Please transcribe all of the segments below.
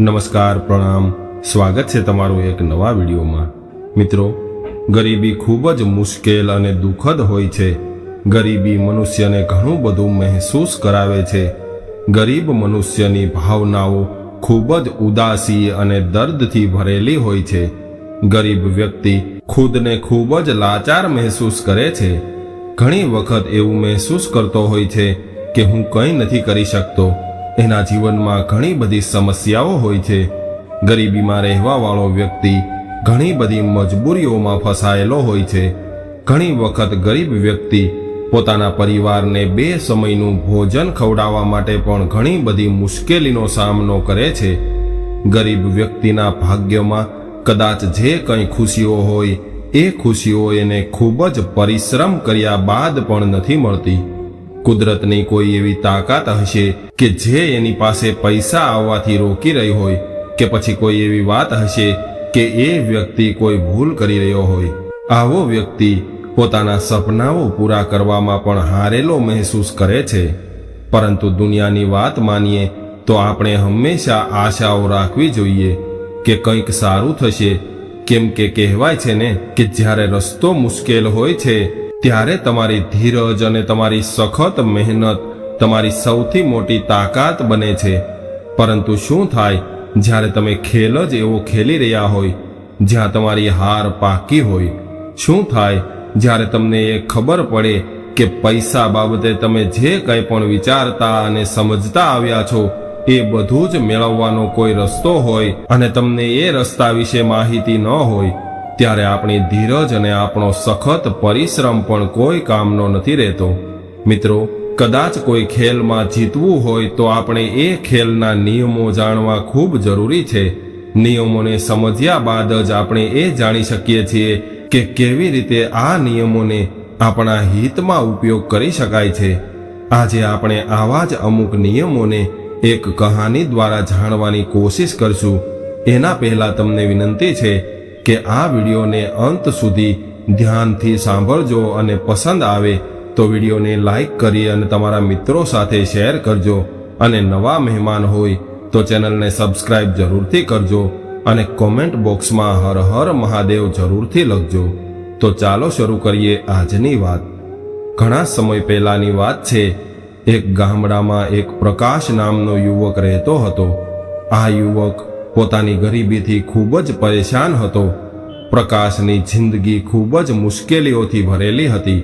નમસ્કાર, પ્રણામ. સ્વાગત છે તમારું એક નવા વિડીયોમાં. મિત્રો, ગરીબી ખૂબ જ મુશ્કેલ અને દુઃખદ હોય છે. ગરીબી મનુષ્યને ઘણું બધું મહેસૂસ કરાવે છે. ગરીબ મનુષ્યની ભાવનાઓ ખૂબ જ ઉદાસી અને દર્દથી ભરેલી હોય છે. ગરીબ વ્યક્તિ ખુદને ખૂબ જ લાચાર મહેસૂસ કરે છે. ઘણી વખત એવું મહેસૂસ કરતો હોય છે કે હું કંઈ નથી કરી શકતો. એના જીવનમાં ઘણી બધી સમસ્યાઓ હોય છે. ગરીબીમાં રહેવાવાળો વ્યક્તિ ઘણી બધી મજબૂરીઓમાં ફસાયેલો હોય છે. ઘણી વખત ગરીબ વ્યક્તિ પોતાના પરિવારને બે સમયનું ભોજન ખવડાવવા માટે પણ ઘણી બધી મુશ્કેલીનો સામનો કરે છે. ગરીબ વ્યક્તિના ભાગ્યમાં કદાચ જે કંઈ ખુશીઓ હોય, એ ખુશીઓ એને ખૂબ જ પરિશ્રમ કર્યા બાદ પણ નથી મળતી. કુદરતની કોઈ એવી તાકાત હશે કે જે એની પાસે પૈસા આવવાથી રોકી રહી હોય, કે પછી કોઈ એવી વાત હશે કે એ વ્યક્તિ કોઈ ભૂલ કરી રહ્યો હોય. આવો વ્યક્તિ પોતાના સપનાઓ પૂરા કરવામાં પણ હારેલો મહેસૂસ કરે છે. પરંતુ દુનિયાની વાત માનીએ તો આપણે હંમેશા આશાઓ રાખવી જોઈએ કે કંઈક સારું થશે. કેમ કે કહેવાય છે ને કે જ્યારે રસ્તો મુશ્કેલ હોય છે ત્યારે તમારી ધીરજ અને તમારી સખત મહેનત તમારી સૌથી મોટી તાકાત બને છે. પરંતુ શું થાય, જ્યારે તમે ખેલ જ એવો ખેલી રહ્યા હોય, જ્યાં તમારી હાર પાકી હોય? શું થાય, જ્યારે તમને એ ખબર પડે કે પૈસા બાબતે તમે જે કંઈ પણ વિચારતા અને સમજતા આવ્યા છો, એ બધું જ મેળવવાનો કોઈ રસ્તો હોય અને તમને એ રસ્તા વિશે માહિતી ન હોય ત્યારે આપણી ધીરજ અને આપણો સખત પરિશ્રમ પણ કોઈ કામનો નથી રહેતો. મિત્રો, કદાચ કોઈ ખેલમાં જીતવું હોય તો આપણે એ ખેલના નિયમો જાણવા ખૂબ જરૂરી છે. નિયમોને સમજ્યા બાદ જ આપણે એ જાણી શકીએ છીએ કે કેવી રીતે આ નિયમોને આપણા હિતમાં ઉપયોગ કરી શકાય છે. આજે આપણે આવા જ અમુક નિયમોને એક કહાની દ્વારા જાણવાની કોશિશ કરશું. એના પહેલા તમને વિનંતી છે કે આ વિડીયોને અંત સુધી ધ્યાનથી સાંભળજો અને પસંદ આવે તો વિડીયોને લાઈક કરી અને તમારા મિત્રો સાથે શેર કરજો અને નવા મહેમાન હોય તો ચેનલને સબસ્ક્રાઇબ જરૂરથી કરજો અને કોમેન્ટ બોક્સમાં હર હર મહાદેવ જરૂરથી લખજો. તો ચાલો શરૂ કરીએ આજની વાત. ઘણા સમય પહેલાની વાત છે, એક ગામડામાં એક પ્રકાશ નામનો યુવક રહેતો હતો. આ યુવક પોતાની ગરીબીથી ખૂબ જ પરેશાન હતો. પ્રકાશની જિંદગી ખૂબ જ મુશ્કેલીઓથી ભરેલી હતી.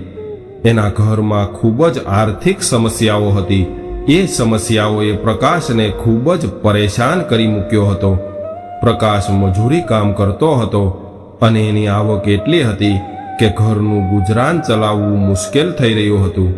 એના ઘરમાં ખૂબ જ આર્થિક સમસ્યાઓ હતી. એ સમસ્યાઓએ પ્રકાશને ખૂબ જ પરેશાન કરી મૂક્યો હતો. પ્રકાશ મજૂરી કામ કરતો હતો અને એની આવક એટલી હતી કે ઘરનું ગુજરાન ચલાવવું મુશ્કેલ થઈ રહ્યું હતું.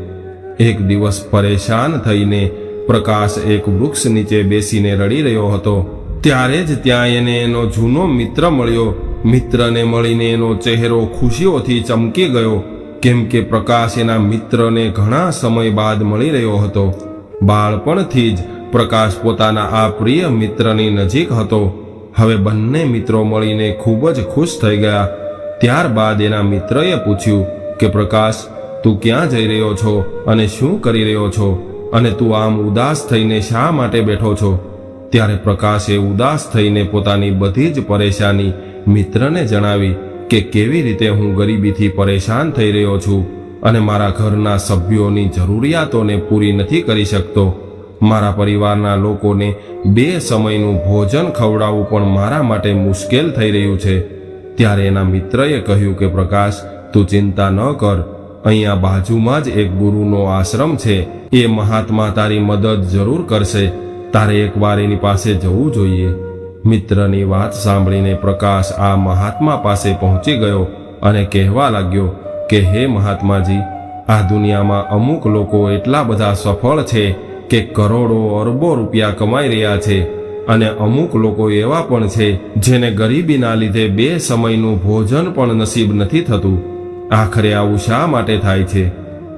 એક દિવસ પરેશાન થઈને પ્રકાશ એક વૃક્ષ નીચે બેસીને રડી રહ્યો હતો. ત્યારે જ ત્યાં એને એનો જૂનો મિત્ર મળ્યો. મિત્રને મળીને એનો ચહેરો ખુશીઓથી ચમકી ગયો. કેમ કે પ્રકાશ એના મિત્રને ઘણા સમય બાદ મળી રહ્યો હતો. બાળપણથી જ પ્રકાશ પોતાના આ પ્રિય મિત્રની નજીક હતો. હવે બંને મિત્રો મળીને ખૂબ જ ખુશ થઈ ગયા. ત્યારબાદ એના મિત્રએ પૂછ્યું કે, પ્રકાશ, તું ક્યાં જઈ રહ્યો છો અને શું કરી રહ્યો છો? અને તું આમ ઉદાસ થઈને શા માટે બેઠો છો? ત્યારે પ્રકાશે ઉદાસ થઈને પોતાની બધી જ પરેશાની મિત્રને જણાવી કે કેવી રીતે હું ગરીબીથી પરેશાન થઈ રહ્યો છું અને મારા ઘરના સભ્યોની જરૂરિયાતોને પૂરી નથી કરી શકતો. મારા પરિવારના લોકોને બે સમયનું ભોજન ખવડાવવું પણ મારા માટે મુશ્કેલ થઈ રહ્યું છે. ત્યારે એના મિત્રએ કહ્યું કે, પ્રકાશ, તું ચિંતા ન કર. અહીંયા બાજુમાં જ એક ગુરુનો આશ્રમ છે. એ મહાત્મા તારી મદદ જરૂર કરશે. તારે એકવાર એની પાસે જવું જોઈએ. મિત્રની વાત સાંભળીને પ્રકાશ આ મહાત્મા પાસે પહોંચી ગયો અને કહેવા લાગ્યો કે, હે મહાત્માજી, આ દુનિયામાં અમુક લોકો એટલા બધા સફળ છે કે કરોડો અરબો રૂપિયા કમાઈ રહ્યા છે અને અમુક લોકો એવા પણ છે જેને ગરીબીના લીધે બે સમયનું ભોજન પણ નસીબ નથી થતું. આખરે આવું શા માટે થાય છે?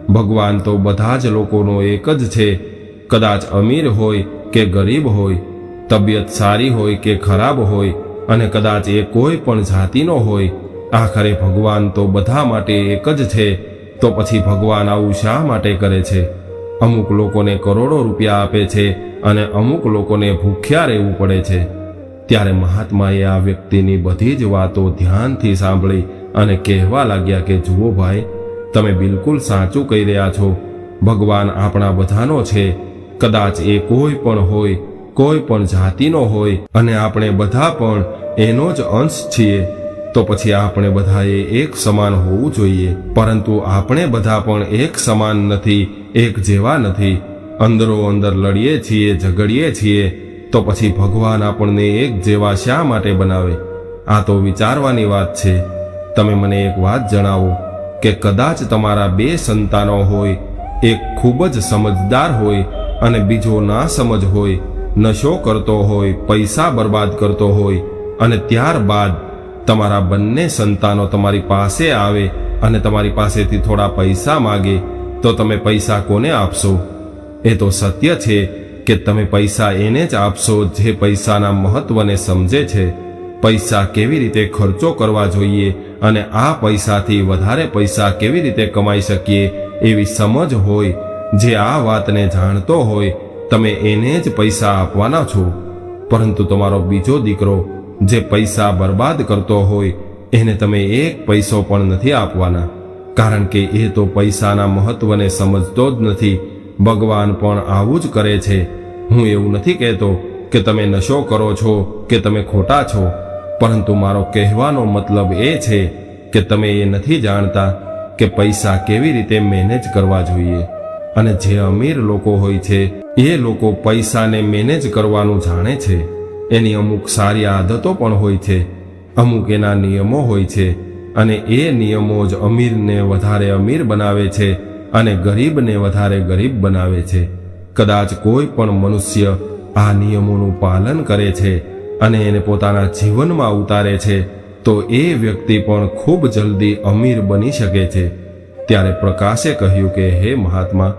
ભગવાન તો બધા જ લોકોનો એક જ છે. કદાચ અમીર હોય કે ગરીબ હોય, તબિયત સારી હોય કે ખરાબ હોય અને કદાચ એ કોઈ પણ જાતિનો હોય, આખરે ભગવાન તો બધા માટે એક જ છે, તો પછી ભગવાન આવું શા માટે કરે છે? અમુક લોકોને કરોડો રૂપિયા આપે છે અને અમુક લોકોને ભૂખ્યા રહેવું પડે છે. ત્યારે મહાત્માએ આ વ્યક્તિની બધી જ વાતો ધ્યાનથી સાંભળી અને કહેવા લાગ્યા કે, જુઓ ભાઈ, તમે બિલકુલ સાચું કહી રહ્યા છો. ભગવાન આપણા બધાનો છે કદાચ એ કોઈ પણ હોય, કોઈ પણ જાતિનો હોય અને આપણે બધા પણ એનો જ અંશ છીએ, તો પછી આપણે બધાએ એક સમાન હોવું જોઈએ. પરંતુ આપણે બધા પણ એક સમાન નથી, એક જેવા નથી. અંદરો અંદર લડીએ છીએ, ઝઘડીએ છીએ, તો પછી ભગવાન આપણને એક જેવા શા માટે બનાવે? આ તો વિચારવાની વાત છે. તમે મને એક વાત જણાવો કે કદાચ તમારા બે સંતાનો હોય, એક ખૂબ જ સમજદાર હોય અને બીજો ના સમજ હોય, નશો કરતો હોય, પૈસા બરબાદ કરતો હોય, અને ત્યારબાદ તમારા બંને સંતાનો તમારી પાસે આવે અને તમારી પાસેથી થોડા પૈસા માગે, તો તમે પૈસા કોને આપશો? એ તો સત્ય છે કે તમે પૈસા એને જ આપશો જે પૈસાના મહત્વને સમજે છે. પૈસા કેવી રીતે ખર્ચો કરવા જોઈએ અને આ પૈસાથી વધારે પૈસા કેવી રીતે કમાઈ શકીએ એવી સમજ હોય જે આ વાતને જાણતો હોય, તમે એને જ પૈસા આપવાના છો. પરંતુ તમારો બીજો દીકરો જે પૈસા બરબાદ કરતો હોય, એને તમે એક પૈસો પણ નથી આપવાના. કારણ કે એ તો પૈસાના મહત્વને સમજતો જ નથી. ભગવાન પણ આવું જ કરે છે. હું એવું નથી કહેતો કે તમે નશો કરો છો, કે તમે ખોટા છો. પરંતુ મારો કહેવાનો મતલબ એ છે કે તમે એ નથી જાણતા કે પૈસા કેવી રીતે મેનેજ કરવા જોઈએ. અને જે અમીર લોકો હોય છે, એ લોકો પૈસાને મેનેજ કરવાનું જાણે છે. એની અમુક સારી આદતો પણ હોય છે, અમુક એના નિયમો હોય છે, અને એ નિયમો જ અમીરને વધારે અમીર બનાવે છે અને ગરીબને વધારે ગરીબ બનાવે છે. કદાચ કોઈ પણ મનુષ્ય આ નિયમોનું પાલન કરે છે અને એને પોતાના જીવનમાં ઉતારે છે, તો એ વ્યક્તિ પણ ખૂબ જલ્દી અમીર બની શકે છે. ત્યારે પ્રકાશે કહ્યું કે, હે મહાત્મા,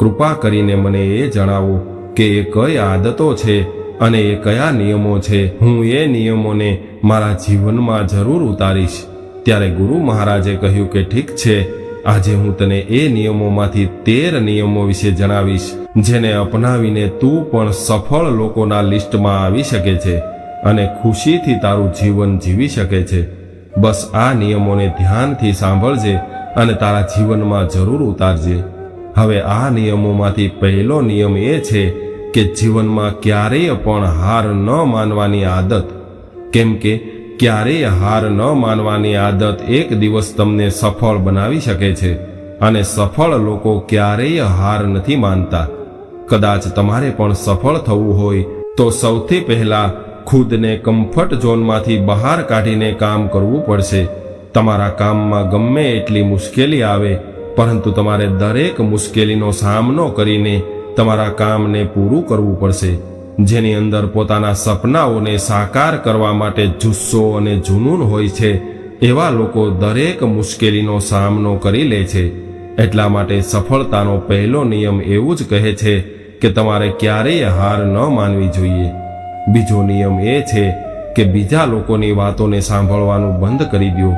કૃપા કરીને મને એ જણાવો કે એ કઈ આદતો છે અને એ કયા નિયમો છે. હું એ નિયમોને મારા જીવનમાં જરૂર ઉતારીશ. ત્યારે ગુરુ મહારાજે કહ્યું કે, ઠીક છે, આજે હું તને એ નિયમોમાંથી તેર નિયમો વિશે જણાવીશ, જેને અપનાવીને તું પણ સફળ લોકોના લિસ્ટમાં આવી શકે છે અને ખુશીથી તારું જીવન જીવી શકે છે. બસ આ નિયમોને ધ્યાનથી સાંભળજે અને તારા જીવનમાં જરૂર ઉતારજે. હવે આ નિયમોમાંથી પહેલો નિયમ એ છે કે જીવનમાં ક્યારેય પણ હાર ન માનવાની આદત. કેમ કે ક્યારેય હાર ન માનવાની આદત એક દિવસ તમને સફળ બનાવી શકે છે અને સફળ લોકો ક્યારેય હાર નથી માનતા. કદાચ તમારે પણ સફળ થવું હોય તો સૌથી પહેલા ખુદને કમ્ફર્ટ ઝોનમાંથી બહાર કાઢીને કામ કરવું પડશે. તમારા કામમાં ગમે એટલી મુશ્કેલી આવે, પરંતુ તમારે દરેક મુશ્કેલીનો સામનો કરીને તમારા કામને પૂરું કરવું પડશે, જેની અંદર પોતાના સપનાઓને સાકાર કરવા માટે જુસ્સો અને જુનૂન હોય છે, એવા લોકો દરેક મુશ્કેલીનો સામનો કરી લે છે. એટલા માટે સફળતાનો પહેલો નિયમ એવું જ કહે છે કે તમારે ક્યારેય હાર ન માનવી જોઈએ. બીજો નિયમ એ છે કે બીજા લોકોની વાતોને સાંભળવાનું બંધ કરી દો.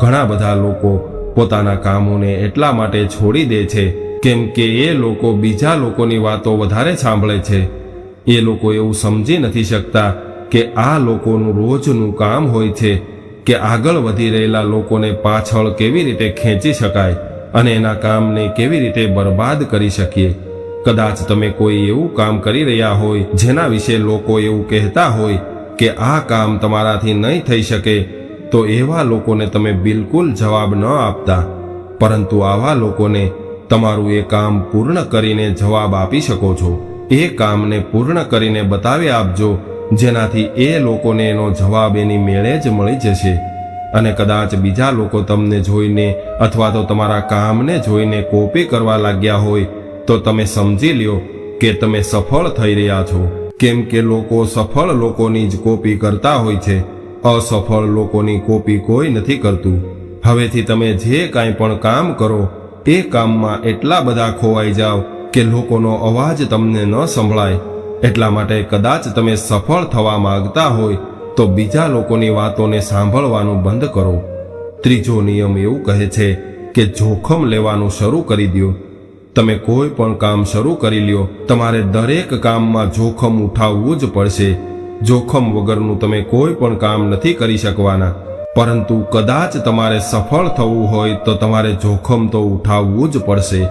ઘણા બધા લોકો પોતાના કામોને એટલા માટે છોડી દે છે, કેમ કે એ લોકો બીજા લોકોની વાતો વધારે સાંભળે છે. એ લોકો એવું સમજી નથી શકતા કે આ લોકોનું રોજનું કામ હોય છે, કે આગળ વધી રહેલા લોકોને પાછળ કેવી રીતે ખેંચી શકાય અને એના કામને કેવી રીતે બરબાદ કરી શકીએ. કદાચ તમે કોઈ એવું કામ કરી રહ્યા હોય જેના વિશે લોકો એવું કહેતા હોય કે આ કામ તમારાથી નહીં થઈ શકે તો એવા લોકોને તમે બિલકુલ જવાબ ન આપતા. પરંતુ આવા લોકોને તમારું એ કામ પૂર્ણ કરીને જવાબ આપી શકો છો. એ કામને પૂર્ણ કરીને બતાવી આપજો, જેનાથી એ લોકોને એનો જવાબ એની મેળે જ મળી જશે. અને કદાચ બીજા લોકો તમને જોઈને અથવા તો તમારા કામને જોઈને કોપી કરવા લાગ્યા હોય, તો તમે સમજી લ્યો કે તમે સફળ થઈ રહ્યા છો. કેમ કે લોકો સફળ લોકોની જ કોપી કરતા હોય છે. અસફળ લોકોની કોપી કોઈ નથી કરતું. હવેથી તમે જે કાંઈ પણ કામ કરો, એ કામમાં એટલા બધા ખોવાઈ જાઓ કે લોકોનો અવાજ તમને ન સંભળાય. એટલા માટે કદાચ તમે સફળ થવા માંગતા હોય, તો બીજા લોકોની વાતોને સાંભળવાનું બંધ કરો. ત્રીજો નિયમ એવું કહે છે કે જોખમ લેવાનું શરૂ કરી દો તમે કોઈ પણ કામ શરૂ કરી લ્યો, તમારે દરેક કામમાં જોખમ ઉઠાવવું જ પડશે. જોખમ વગરનું તમે કોઈ પણ કામ નથી કરી શકવાના. પરંતુ કદાચ તમારે સફળ થવું હોય તો તમારે જોખમ તો ઉઠાવવું જ પડશે.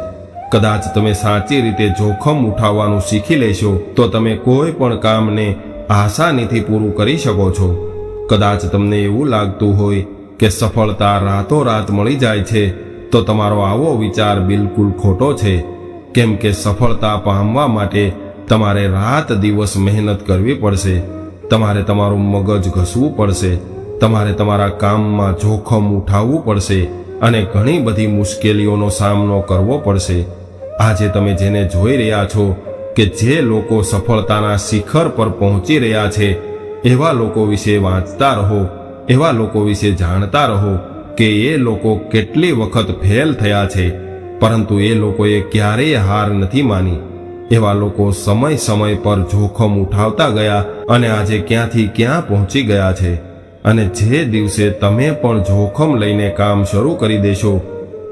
કદાચ તમે સાચી રીતે જોખમ ઉઠાવવાનું શીખી લેશો તો તમે કોઈ પણ કામને આસાનીથી પૂરું કરી શકો છો. કદાચ તમને એવું લાગતું હોય કે સફળતા રાતોરાત મળી જાય છે, તો તમારો આવો વિચાર બિલકુલ ખોટો છે. કેમ કે સફળતા પામવા માટે તમારે રાત દિવસ મહેનત કરવી પડશે. તમારે તમારું મગજ ઘસવું પડશે. તમારે તમારા કામમાં જોખમ ઉઠાવવું પડશે અને ઘણી બધી મુશ્કેલીઓનો સામનો કરવો પડશે. આજે તમે જેને જોઈ રહ્યા છો કે જે લોકો સફળતાના શિખર પર પહોંચી રહ્યા છે, એવા લોકો વિશે વાંચતા રહો, એવા લોકો વિશે જાણતા રહો કે એ લોકો કેટલી વખત ફેલ થયા છે, પરંતુ એ લોકોએ ક્યારેય હાર નથી માની. એવા લોકો સમય સમય પર જોખમ ઉઠાવતા ગયા અને આજે ક્યાંથી ક્યાં પહોંચી ગયા છે. અને જે દિવસે તમે પણ જોખમ લઈને કામ શરૂ કરી દેશો,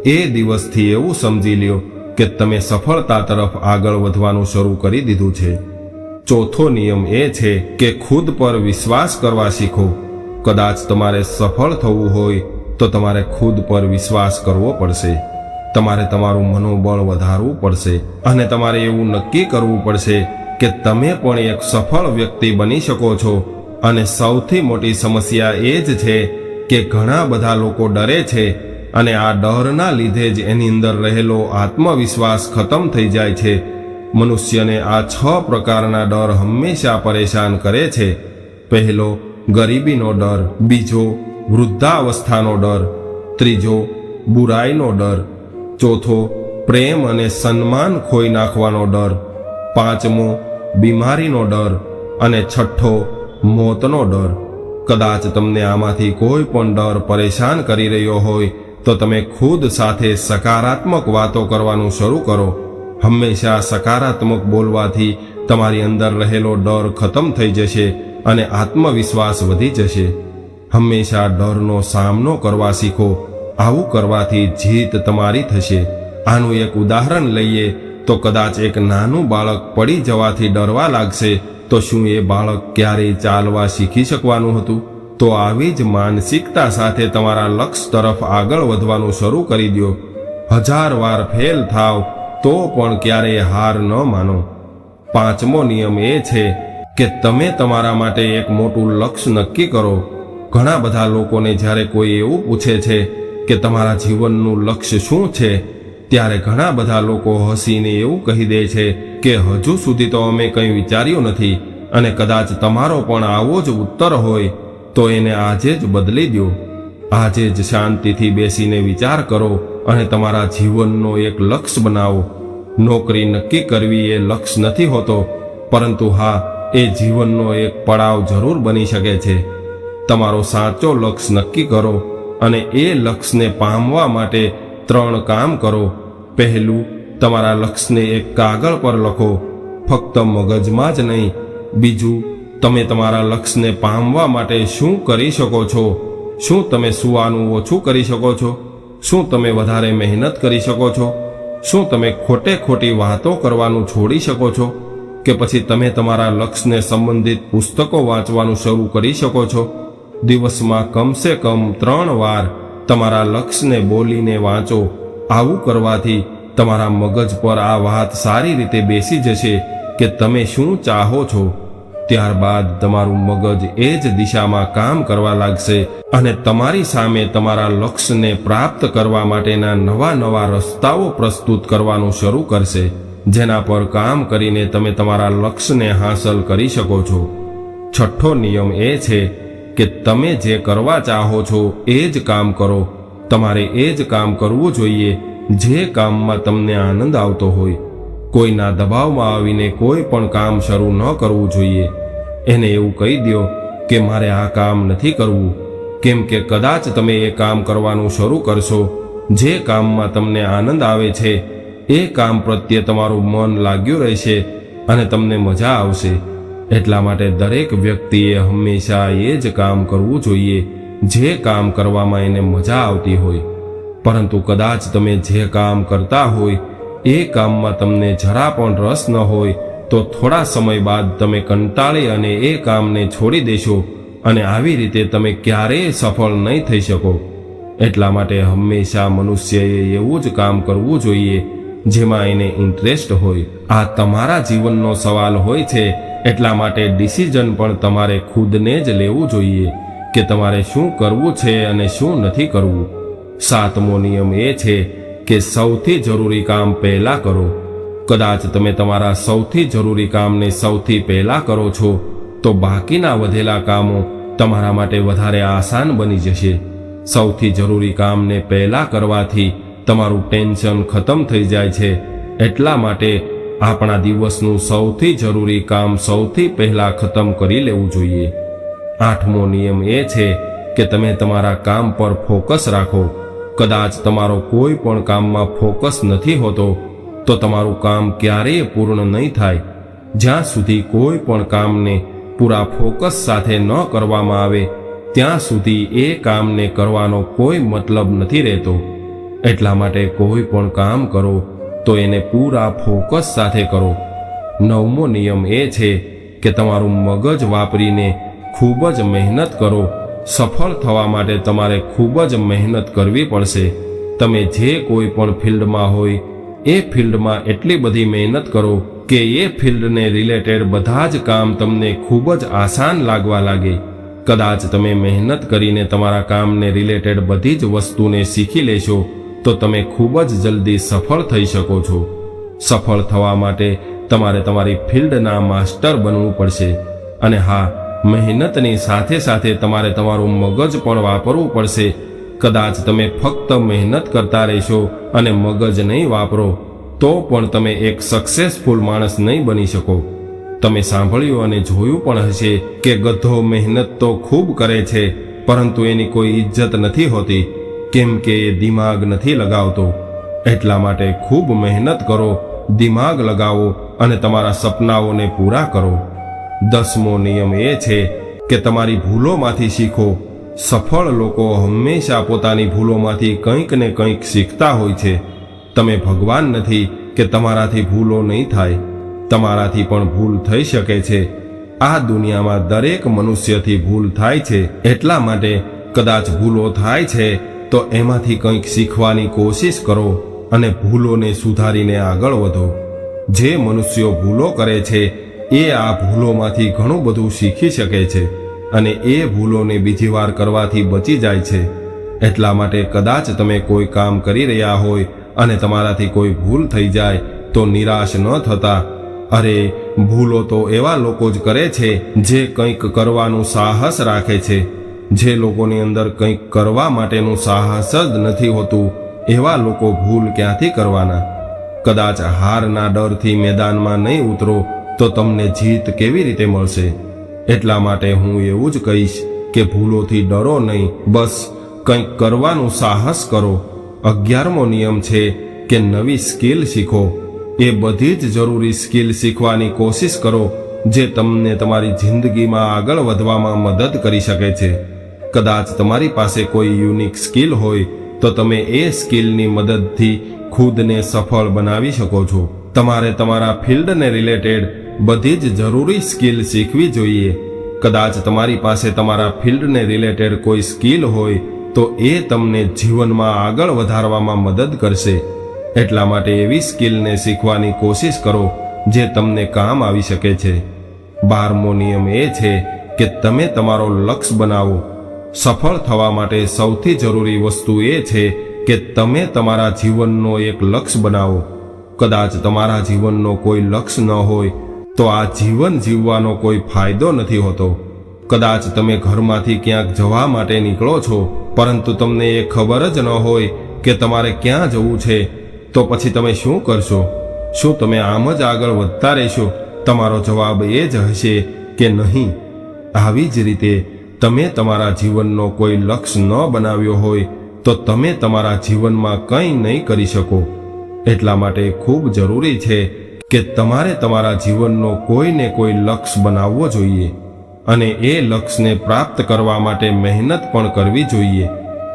એ દિવસથી એવું સમજી લ્યો કે તમે સફળતા તરફ આગળ વધવાનું શરૂ કરી દીધું છે. ચોથો નિયમ એ છે કે ખુદ પર વિશ્વાસ કરવા શીખો. કદાચ તમારે સફળ થવું હોય તો તમારે ખુદ પર વિશ્વાસ કરવો પડશે. તમારે તમારું મનોબળ વધારવું પડશે અને તમારે એવું નક્કી કરવું પડશે કે તમે પણ એક સફળ વ્યક્તિ બની શકો છો. અને સૌથી મોટી સમસ્યા એ જ છે કે ઘણા બધા લોકો ડરે છે અને આ ડરના લીધે જ એની અંદર રહેલો આત્મવિશ્વાસ ખતમ થઈ જાય છે. મનુષ્યને આ છ પ્રકારના ડર હંમેશા પરેશાન કરે છે. પહેલો, ગરીબીનો ડર. બીજો, વૃદ્ધાવસ્થાનો ડર. ત્રીજો, બુરાઈનો ડર. ચોથો, પ્રેમ અને સન્માન ખોઈ નાખવાનો ડર. પાંચમો, બીમારીનો ડર અને છઠ્ઠો, મોતનો ડર. કદાચ તમને આમાંથી કોઈ પણ ડર પરેશાન કરી રહ્યો હોય, તો તમે ખુદ સાથે સકારાત્મક વાતો કરવાનું શરૂ કરો. હંમેશા સકારાત્મક બોલવાથી તમારી અંદર રહેલો ડર ખતમ થઈ જશે અને આત્મવિશ્વાસ વધી જશે. હંમેશા ડરનો સામનો કરવા શીખો. આવું કરવાથી જીત તમારી થશે. આનું એક ઉદાહરણ લઈએ તો કદાચ એક નાનું બાળક પડી જવાથી ડરવા લાગશે, તો શું એ બાળક ક્યારેય ચાલવા શીખી શકવાનું હતું? તો આવી જ માનસિકતા સાથે તમારા લક્ષ્ય તરફ આગળ વધવાનું શરૂ કરી દો હજાર વાર ફેલ થાવ, તો પણ ક્યારેય હાર ન માનો. પાંચમો નિયમ એ છે કે તમે તમારા માટે એક મોટું લક્ષ્ય નક્કી કરો. ઘણા બધા લોકોને જ્યારે કોઈ એવું પૂછે છે કે તમારા જીવનનું લક્ષ્ય શું છે? ત્યારે ઘણા બધા લોકો હસીને એવું કહી દે છે કે, હજુ સુધી તો અમે કંઈ વિચાર્યું નથી અને કદાચ તમારો પણ આવો જ ઉત્તર હોય, તો એને આજે જ બદલી દો. આજે જ શાંતિથી બેસીને વિચાર કરો અને તમારા જીવનનો એક લક્ષ્ય બનાવો. નોકરી નક્કી કરવી એ લક્ષ્ય નથી હોતો, પરંતુ હા, એ જીવનનો એક પડાવ જરૂર બની શકે છે. તમારો સાચો લક્ષ્ય નક્કી કરો અને એ લક્ષ્યને પામવા માટે ત્રણ કામ કરો. પહેલું, તમારા લક્ષ્યને એક કાગળ પર લખો. ફક્ત મગજમાં જ નહીં. બીજું, તમે તમારા લક્ષ્યને પામવા માટે શું કરી શકો છો? શું તમે સુવાનું ઓછું કરી શકો છો? શું તમે વધારે મહેનત કરી શકો છો? શું તમે ખોટે ખોટી વાતો કરવાનું છોડી શકો છો? કે પછી તમે તમારા લક્ષ્યને સંબંધિત પુસ્તકો વાંચવાનું શરૂ કરી શકો છો? દિવસમાં કમસે કમ ત્રણ વાર તમારા લક્ષ્યને બોલીને વાંચો. આવું કરવાથી તમારા મગજ પર આ વાત સારી રીતે બેસી જશે કે તમે શું ચાહો છો. ત્યારબાદ તમારું મગજ એ જ દિશામાં કામ કરવા લાગશે અને તમારી સામે તમારા લક્ષ્યને પ્રાપ્ત કરવા માટેના નવા નવા રસ્તાઓ પ્રસ્તુત કરવાનું શરૂ કરશે, જેના પર કામ કરીને તમે તમારા લક્ષ્યને હાંસલ કરી શકો છો. છઠ્ઠો નિયમ એ છે કે તમે જે કરવા ચાહો છો, એ જ કામ કરો. તમારે એ જ કામ કરવું જોઈએ, જે કામમાં તમને આનંદ આવતો હોય. કોઈના દબાવમાં આવીને કોઈ પણ કામ શરૂ ન કરવું જોઈએ. એને એવું કહી દો કે મારે આ કામ નથી કરવું. કેમ કે કદાચ તમે એ કામ કરવાનું શરૂ કરશો. જે કામમાં તમને આનંદ આવે છે, એ કામ પ્રત્યે તમારું મન લાગ્યું રહેશે અને તમને મજા આવશે. એટલા માટે દરેક વ્યક્તિએ હંમેશા એ જ કામ કરવું જોઈએ. જે કામ કરવામાં એને મજા આવતી હોય. પરંતુ કદાચ તમે જે કામ કરતા હોય, એ કામમાં તમને જરા પણ રસ ન હોય, તો થોડા સમય બાદ તમે કંટાળી અને એ કામને છોડી દેશો અને આવી રીતે તમે ક્યારેય સફળ નહીં થઈ શકો. એટલા માટે હંમેશા મનુષ્યએ એવું જ કામ કરવું જોઈએ, જેમાં એને ઇન્ટરેસ્ટ હોય. આ તમારા જીવનનો સવાલ હોય છે, એટલા માટે ડિસિઝન પણ તમારે ખુદને જ લેવું જોઈએ કે તમારે શું કરવું છે અને શું નથી કરવું. સાતમો નિયમ એ છે કે સૌથી જરૂરી કામ પહેલા કરો. કદાચ તમે તમારા સૌથી જરૂરી કામને સૌથી પહેલા કરો છો, તો બાકીના વધેલા કામો તમારા માટે વધારે આસાન બની જશે. સૌથી જરૂરી કામને પહેલા કરવાથી તમારું ટેન્શન ખતમ થઈ જાય છે, એટલા માટે આપણા દિવસનું સૌથી જરૂરી કામ સૌથી પહેલા ખતમ કરી લેવું જોઈએ. આઠમો નિયમ એ છે કે તમે તમારા કામ પર ફોકસ રાખો. કદાચ તમારો કોઈ પણ કામમાં ફોકસ નથી હોતો, તો તમારું કામ ક્યારેય પૂર્ણ નહીં થાય. જ્યાં સુધી કોઈ પણ કામને પૂરા ફોકસ સાથે ન કરવામાં આવે, ત્યાં સુધી એ કામને કરવાનો કોઈ મતલબ નથી રહેતો. એટલા માટે કોઈ પણ કામ કરો તો એને પૂરા ફોકસ સાથે કરો. નવમો નિયમ એ છે કે તમારું મગજ વાપરીને ખૂબ જ મહેનત કરો. સફળ થવા માટે તમારે ખૂબ જ મહેનત કરવી પડશે. તમે જે કોઈ પણ ફિલ્ડમાં હોય, એ ફિલ્ડમાં એટલી બધી મહેનત કરો કે એ ફિલ્ડને રિલેટેડ બધા જ કામ તમને ખૂબ જ આસાન લાગવા લાગે. કદાચ તમે મહેનત કરીને તમારા કામને રિલેટેડ બધી જ વસ્તુને શીખી લેશો. તો તમે ખૂબ જ જલ્દી સફળ થઈ શકો છો. સફળ થવા માટે તમારે તમારી ફિલ્ડના માસ્ટર બનવું પડશે. અને હા, મહેનતની સાથે સાથે તમારે તમારું મગજ પણ વાપરવું પડશે. કદાચ તમે ફક્ત મહેનત કરતા રહેશો અને મગજ નહીં વાપરો, તો પણ તમે એક સક્સેસફુલ માણસ નહીં બની શકો. તમે સાંભળ્યું અને જોયું પણ હશે કે ગધો મહેનત તો ખૂબ કરે છે, પરંતુ એની કોઈ ઇજ્જત નથી હોતી. કેમ કે એ દિમાગ નથી લગાવતો? એટલા માટે ખૂબ મહેનત કરો, દિમાગ લગાવો અને તમારા સપનાઓને પૂરા કરો. દસમો નિયમ એ છે કે તમારી ભૂલોમાંથી શીખો. સફળ લોકો હંમેશા પોતાની ભૂલોમાંથી કંઈક ને કંઈક શીખતા હોય છે. તમે ભગવાન નથી કે તમારાથી ભૂલો નહીં થાય. તમારાથી પણ ભૂલ થઈ શકે છે. આ દુનિયામાં દરેક મનુષ્યથી ભૂલ થાય છે. એટલા માટે કદાચ ભૂલો થાય છે તો એમાંથી કંઈક શીખવાની કોશિશ કરો અને ભૂલોને સુધારીને આગળ વધો. જે મનુષ્યો ભૂલો કરે છે, એ આ ભૂલોમાંથી ઘણું બધું શીખી શકે છે અને એ ભૂલોને બીજી વાર કરવાથી બચી જાય છે. એટલા માટે કદાચ તમે કોઈ કામ કરી રહ્યા હોય અને તમારાથી કોઈ ભૂલ થઈ જાય તો નિરાશ ન થતા. અરે, ભૂલો તો એવા લોકો જ કરે છે જે કંઈક કરવાનું સાહસ રાખે છે. જે લોકોની અંદર કંઈક કરવા માટેનું સાહસ જ નથી હોતું, એવા લોકો ભૂલ ક્યાંથી કરવાના? કદાચ હારના ડરથી મેદાનમાં નહીં ઉતરો, તો તમને જીત કેવી રીતે મળશે? એટલા માટે હું એવું જ કહીશ કે ભૂલોથી ડરો નહીં, બસ કંઈક કરવાનું સાહસ કરો. અગિયારમો નિયમ છે કે નવી સ્કિલ શીખો. એ બધી જ જરૂરી સ્કિલ શીખવાની કોશિશ કરો, જે તમને તમારી જિંદગીમાં આગળ વધવામાં મદદ કરી શકે છે. કદાચ તમારી પાસે કોઈ યુનિક સ્કિલ હોય, તો તમે એ સ્કિલની મદદથી ખુદને સફળ બનાવી શકો છો. તમારે તમારા ફિલ્ડને રિલેટેડ બધી જ જરૂરી સ્કિલ શીખવી જોઈએ. કદાચ તમારી પાસે તમારા ફિલ્ડને રિલેટેડ કોઈ સ્કિલ હોય, તો એ તમને જીવનમાં આગળ વધારવામાં મદદ કરશે. એટલા માટે એવી સ્કિલને શીખવાની કોશિશ કરો, જે તમને કામ આવી શકે છે. બારમો નિયમ એ છે કે તમે તમારો લક્ષ્ય બનાવો. સફળ થવા માટે સૌથી જરૂરી વસ્તુ એ છે કે તમે તમારા જીવનનો એક લક્ષ્ય બનાવો. કદાચ તમારા જીવનનો કોઈ લક્ષ્ય ન હોય, તો આ જીવન જીવવાનો કોઈ ફાયદો નથી હોતો. કદાચ તમે ઘરમાંથી ક્યાંક જવા માટે નીકળો છો, પરંતુ તમને એ ખબર જ ન હોય કે તમારે ક્યાં જવું છે, તો પછી તમે શું કરશો? શું તમે આમ જ આગળ વધતા રહેશો? તમારો જવાબ એ જ હશે કે નહીં. આવી જ રીતે તમે તમારા જીવનનો કોઈ લક્ષ્ય ન બનાવ્યો હોય, તો તમે તમારા જીવનમાં કંઈ નહીં કરી શકો. એટલા માટે ખૂબ જરૂરી છે કે તમારે તમારા જીવનનો કોઈને કોઈ લક્ષ્ય બનાવવો જોઈએ અને એ લક્ષ્યને પ્રાપ્ત કરવા માટે મહેનત પણ કરવી જોઈએ.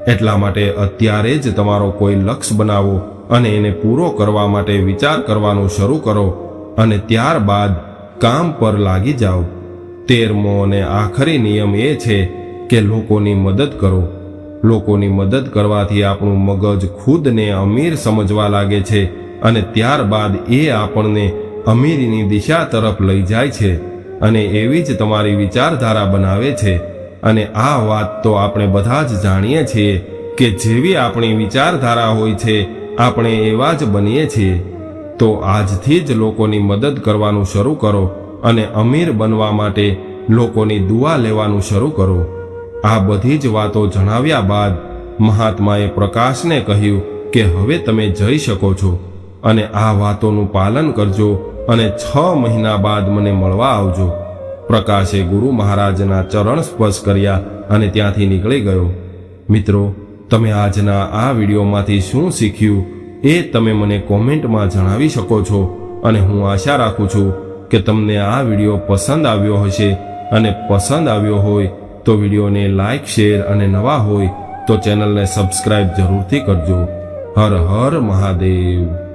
એટલા માટે અત્યારે જ તમારો કોઈ લક્ષ્ય બનાવો અને એને પૂરો કરવા માટે વિચાર કરવાનું શરૂ કરો અને ત્યારબાદ કામ પર લાગી જાઓ. તેરમો અને આખરી નિયમ એ છે કે લોકોની મદદ કરો. લોકોની મદદ કરવાથી આપણું મગજ ખુદને અમીર સમજવા લાગે છે અને ત્યારબાદ એ આપણને અમીરીની દિશા તરફ લઈ જાય છે અને એવી જ તમારી વિચારધારા બનાવે છે. અને આ વાત તો આપણે બધા જ જાણીએ છીએ કે જેવી આપણી વિચારધારા હોય છે, આપણે એવા જ બનીએ છીએ. તો આજથી જ લોકોની મદદ કરવાનું શરૂ કરો. અને અમીર બનવા માટે લોકોની દુઆ લેવાનું શરૂ કરો. આ બધી જ વાતો જણાવ્યા બાદ મહાત્માએ પ્રકાશને કહ્યું કે હવે તમે જઈ શકો છો અને આ વાતોનું પાલન કરજો અને છ મહિના બાદ મને મળવા આવજો. પ્રકાશે ગુરુ મહારાજના ચરણ સ્પર્શ કર્યા અને ત્યાંથી નીકળી ગયો. મિત્રો, તમે આજના આ વિડીયોમાંથી શું શીખ્યું એ તમે મને કોમેન્ટમાં જણાવી શકો છો અને હું આશા રાખું છું કે તમને આ વીડિયો પસંદ આવ્યો હશે અને પસંદ આવ્યો હોય તો વિડીયોને લાઇક શેર અને નવા હોય તો ચેનલને સબસ્ક્રાઇબ જરૂરથી કરજો. હર હર મહાદેવ.